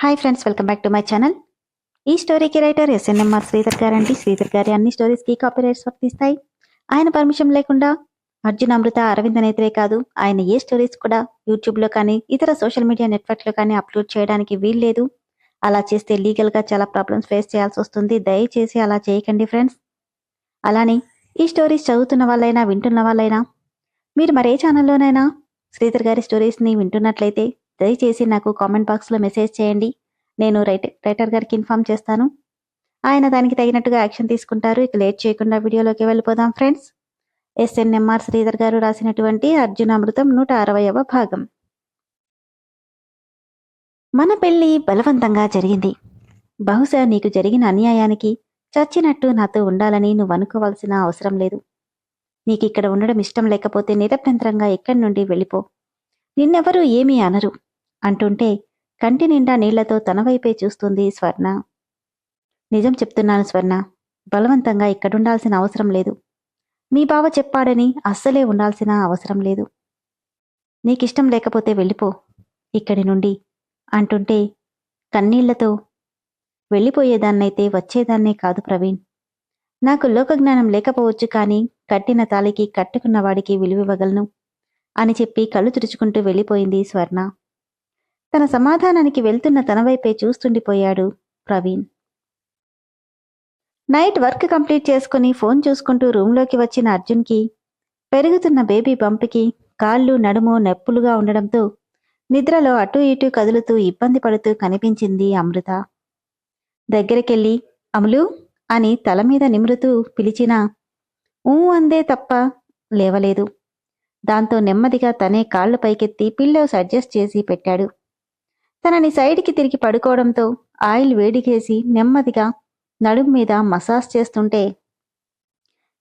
Hi friends welcome back to my channel ఈ స్టోరీకి writer SNMR Sridhar గారండి. శ్రీధర్ గారి అన్ని స్టోరీస్కి కాపీరైట్స్ వర్తిస్తాయి. ఆయన పర్మిషన్ లేకుండా అర్జున్ అమృత అరవింద్ నేత్రే కాదు ఆయన ఏ స్టోరీస్ కూడా యూట్యూబ్లో కానీ ఇతర సోషల్ మీడియా నెట్వర్క్లో కానీ అప్లోడ్ చేయడానికి వీల్లేదు. అలా చేస్తే లీగల్గా చాలా ప్రాబ్లమ్స్ ఫేస్ చేయాల్సి వస్తుంది. దయచేసి అలా చేయకండి ఫ్రెండ్స్ అలానే ఈ స్టోరీస్ చదువుతున్న వాళ్ళైనా వింటున్న వాళ్ళైనా మీరు మరే ఛానల్లోనైనా శ్రీధర్ గారి స్టోరీస్ని వింటున్నట్లయితే దయచేసి నాకు కామెంట్ బాక్స్లో మెసేజ్ చేయండి. నేను రైటర్ రైటర్ గారికి ఇన్ఫామ్ చేస్తాను. ఆయన దానికి తగినట్టుగా యాక్షన్ తీసుకుంటారు. ఇక లేట్ చేయకుండా వీడియోలోకి వెళ్ళిపోదాం ఫ్రెండ్స్. ఎస్ఎన్ఎంఆర్ శ్రీధర్ గారు రాసినటువంటి అర్జున అమృతం నూట అరవయవ భాగం. మన పెళ్ళి బలవంతంగా జరిగింది. బహుశా నీకు జరిగిన అన్యాయానికి చచ్చినట్టు నాతో ఉండాలని నువ్వు అనుకోవాల్సిన అవసరం లేదు. నీకు ఇక్కడ ఉండడం ఇష్టం లేకపోతే నిరభ్యంతరంగా ఇక్కడి నుండి వెళ్ళిపో. నిన్నెవరూ ఏమీ అనరు. అంటుంటే కంటి నిండా నీళ్ళతో తన వైపే చూస్తుంది స్వర్ణ. నిజం చెప్తున్నాను స్వర్ణ. బలవంతంగా ఇక్కడుండాల్సిన అవసరం లేదు. మీ బావ చెప్పాడని అస్సలే ఉండాల్సిన అవసరం లేదు. నీకిష్టం లేకపోతే వెళ్ళిపో ఇక్కడి నుండి అంటుంటే కన్నీళ్ళతో వెళ్ళిపోయేదాన్నైతే వచ్చేదాన్నే కాదు ప్రవీణ్. నాకు లోకజ్ఞానం లేకపోవచ్చు కానీ కట్టిన తాలికి కట్టుకున్న వాడికి విలువివ్వగలను అని చెప్పి కళ్ళు తుడుచుకుంటూ వెళ్ళిపోయింది స్వర్ణ. తన సమాధానానికి వెళ్తున్న తన వైపే చూస్తుండిపోయాడు ప్రవీణ్. నైట్ వర్క్ కంప్లీట్ చేసుకుని ఫోన్ చూసుకుంటూ రూంలోకి వచ్చిన అర్జున్కి పెరుగుతున్న బేబీ బంపికి కాళ్ళు నడుము నొప్పులుగా ఉండడంతో నిద్రలో అటూ ఇటూ కదులుతూ ఇబ్బంది పడుతూ కనిపించింది అమృత. దగ్గరికెళ్ళి అమలు అని తల మీద నిమురుతూ పిలిచినా ఊ అందే తప్ప లేవలేదు. దాంతో నెమ్మదిగా తనే కాళ్ళు పైకెత్తి పిల్లో సడ్జెస్ట్ చేసి పెట్టాడు. తనని సైడ్కి తిరిగి పడుకోవడంతో ఆయిల్ వేడికేసి నెమ్మదిగా నడుము మీద మసాజ్ చేస్తుంటే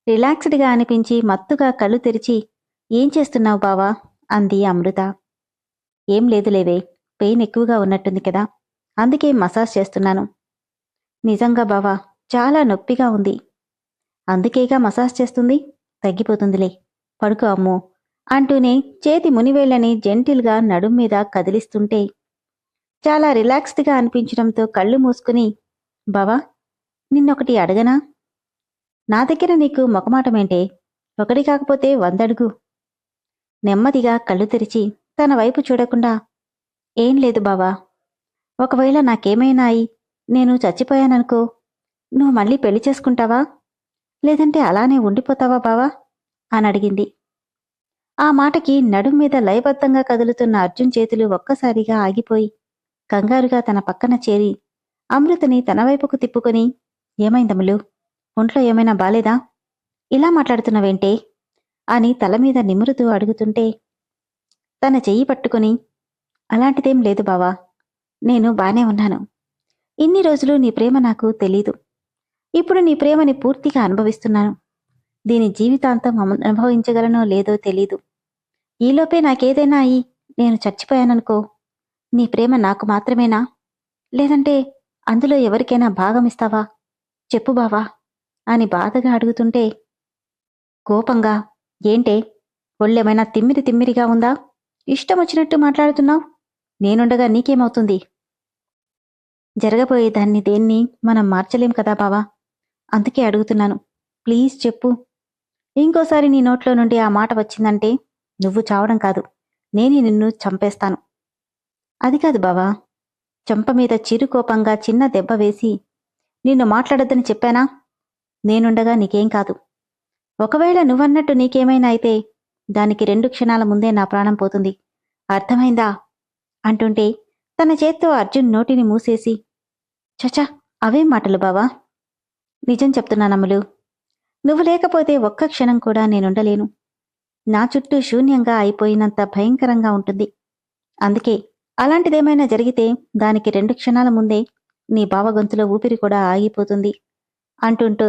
రిలాక్స్డ్గా అనిపించి మత్తుగా కళ్ళు తెరిచి ఏం చేస్తున్నావు బావా? అంది అమృత. ఏం లేదులేవే పెయిన్ ఎక్కువగా ఉన్నట్టుంది కదా అందుకే మసాజ్ చేస్తున్నాను. నిజంగా బావా చాలా నొప్పిగా ఉంది. అందుకేగా మసాజ్ చేస్తుంది? తగ్గిపోతుందిలే. పడుకో అమ్మో అంటూనే చేతి మునివేళ్ళని జెంటిల్గా నడుం మీద కదిలిస్తుంటే చాలా రిలాక్స్డ్గా అనిపించడంతో కళ్ళు మూసుకుని బావా నిన్నొకటి అడగనా? నా దగ్గర నీకు మొకమాటమేంటే ఒకటి కాకపోతే వందడుగు. నెమ్మదిగా కళ్ళు తెరిచి తన వైపు చూడకుండా ఏం లేదు బావా ఒకవేళ నాకేమైనా అయి నేను చచ్చిపోయాననుకో నువ్వు మళ్ళీ పెళ్ళి చేసుకుంటావా? లేదంటే అలానే ఉండిపోతావా బావా? అని అడిగింది. ఆ మాటకి నడుం మీద లయబద్ధంగా కదులుతున్న అర్జున్ చేతులు ఒక్కసారిగా ఆగిపోయి కంగారుగా తన పక్కన చేరి అమృతని తన వైపుకు తిప్పుకొని ఏమైందమ్ములు ఒంట్లో ఏమైనా బాలేదా? ఇలా మాట్లాడుతున్నవేంటే? అని తల మీద నిమురుతూ అడుగుతుంటే తన చెయ్యి పట్టుకుని అలాంటిదేం లేదు బావా నేను బానే ఉన్నాను. ఇన్ని రోజులు నీ ప్రేమ నాకు తెలీదు. ఇప్పుడు నీ ప్రేమని పూర్తిగా అనుభవిస్తున్నాను. దీని జీవితాంతం అనుభవించగలనో లేదో తెలీదు. ఈలోపే నాకేదైనా అయి నేను చచ్చిపోయాననుకో నీ ప్రేమ నాకు మాత్రమేనా? లేదంటే అందులో ఎవరికైనా భాగం ఇస్తావా? చెప్పు బావా అని బాధగా అడుగుతుంటే కోపంగా ఏంటే ఒళ్ళేమైనా తిమ్మిరి తిమ్మిరిగా ఉందా? ఇష్టం వచ్చినట్టు మాట్లాడుతున్నావు? నేనుండగా నీకేమవుతుంది? జరగబోయే దాన్ని దేన్ని మనం మార్చలేం కదా బావా? అందుకే అడుగుతున్నాను. ప్లీజ్ చెప్పు. ఇంకోసారి నీ నోట్లో నుండి ఆ మాట వచ్చిందంటే నువ్వు చావడం కాదు. నేనే నిన్ను చంపేస్తాను. అది కాదు బావా. చెంప మీద చిరు కోపంగా చిన్న దెబ్బ వేసి నిన్ను మాట్లాడొద్దని చెప్పానా? నేనుండగా నీకేం కాదు. ఒకవేళ నువ్వన్నట్టు నీకేమైనా అయితే దానికి రెండు క్షణాల ముందే నా ప్రాణం పోతుంది. అర్థమైందా? అంటుంటే తన చేత్తో అర్జున్ నోటిని మూసేసి చచా అవేం మాటలు బావా. నిజం చెప్తున్నానమ్ములు నువ్వు లేకపోతే ఒక్క క్షణం కూడా నేనుండలేను. నా చుట్టూ శూన్యంగా అయిపోయినంత భయంకరంగా ఉంటుంది. అందుకే అలాంటిదేమైనా జరిగితే దానికి రెండు క్షణాల ముందే నీ బావ గొంతులో ఊపిరి కూడా ఆగిపోతుంది. అంటుంటూ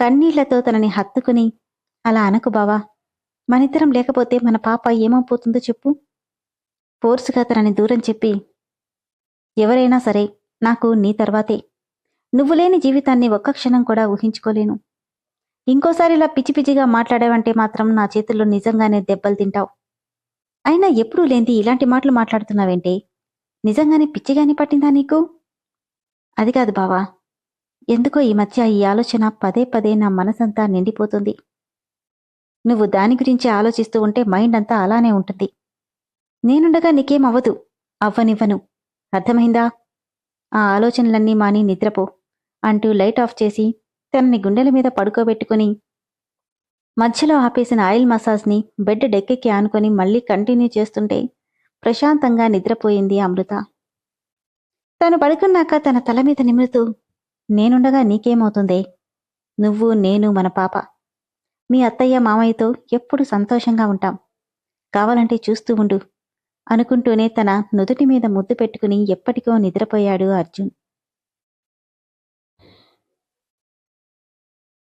కన్నీళ్ళతో తనని హత్తుకుని అలా అనకు బావా మనిద్దరం లేకపోతే మన పాప ఏమైపోతుందో చెప్పు ఫోర్సుగా తనని దూరం చెప్పి ఎవరైనా సరే నాకు నీ తర్వాతే. నువ్వు లేని జీవితాన్ని ఒక్క క్షణం కూడా ఊహించుకోలేను. ఇంకోసారి ఇలా పిచ్చి పిచ్చిగా మాట్లాడావంటే మాత్రం నా చేతుల్లో నిజంగానే దెబ్బలు తింటావు. అయినా ఎప్పుడూ లేంది ఇలాంటి మాటలు మాట్లాడుతున్నావేంటే? నిజంగానే పిచ్చిగాని పట్టిందా నీకు? అది కాదు బావా. ఎందుకో ఈ మధ్య ఈ ఆలోచన పదే పదే నా మనసంతా నిండిపోతుంది. నువ్వు దాని గురించి ఆలోచిస్తూ ఉంటే మైండ్ అంతా అలానే ఉంటుంది. నేనుండగా నీకేం అవ్వదు అవ్వనివ్వను. అర్థమైందా? ఆ ఆలోచనలన్నీ మాని నిద్రపో. అంటూ లైట్ ఆఫ్ చేసి తనని గుండెల మీద పడుకోబెట్టుకుని మధ్యలో ఆపేసిన ఆయిల్ మసాజ్ని బెడ్ డెక్కెక్కి ఆనుకొని మళ్ళీ కంటిన్యూ చేస్తుంటే ప్రశాంతంగా నిద్రపోయింది అమృత. తను పడుకున్నాక తన తల మీద నిమురుతూ నేనుండగా నీకేమవుతుందే? నువ్వు నేను మన పాప. మీ అత్తయ్య మామయ్యతో ఎప్పుడు సంతోషంగా ఉంటాం. కావాలంటే చూస్తూ ఉండు అనుకుంటూనే తన నుదుటి మీద ముద్దు పెట్టుకుని ఎప్పటికో నిద్రపోయాడు అర్జున్.